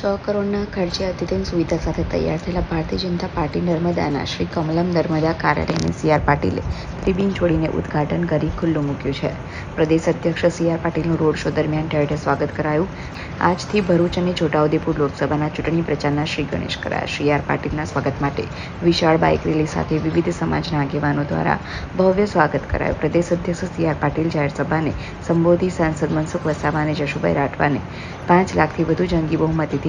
છ કરોડના ખર્ચે અદ્યતન સુવિધા સાથે તૈયાર થયેલા ભારતીય જનતા પાર્ટી નર્મદાના શ્રી કમલમ નર્મદા કાર્યાલયને સી આર પાટીલે રિબિન છોડીને ઉદ્ઘાટન કરી ખુલ્લું મૂક્યું છે. પ્રદેશ અધ્યક્ષ સી આર પાટીલનું રોડ શો દરમિયાન ઠેર સ્વાગત કરાયું. આજથી ભરૂચ અને છોટાઉદેપુર લોકસભાના ચૂંટણી પ્રચારના શ્રી ગણેશ કરાયા સી આર પાટીલના સ્વાગત માટે વિશાળ બાઇક રેલી સાથે વિવિધ સમાજના આગેવાનો દ્વારા ભવ્ય સ્વાગત કરાયું. પ્રદેશ અધ્યક્ષ સી આર પાટીલ જાહેર સભાને સંબોધી સાંસદ મનસુખ વસાવા અને જશુભાઈ રાઠવાને પાંચ લાખથી વધુ જંગી બહુમતીથી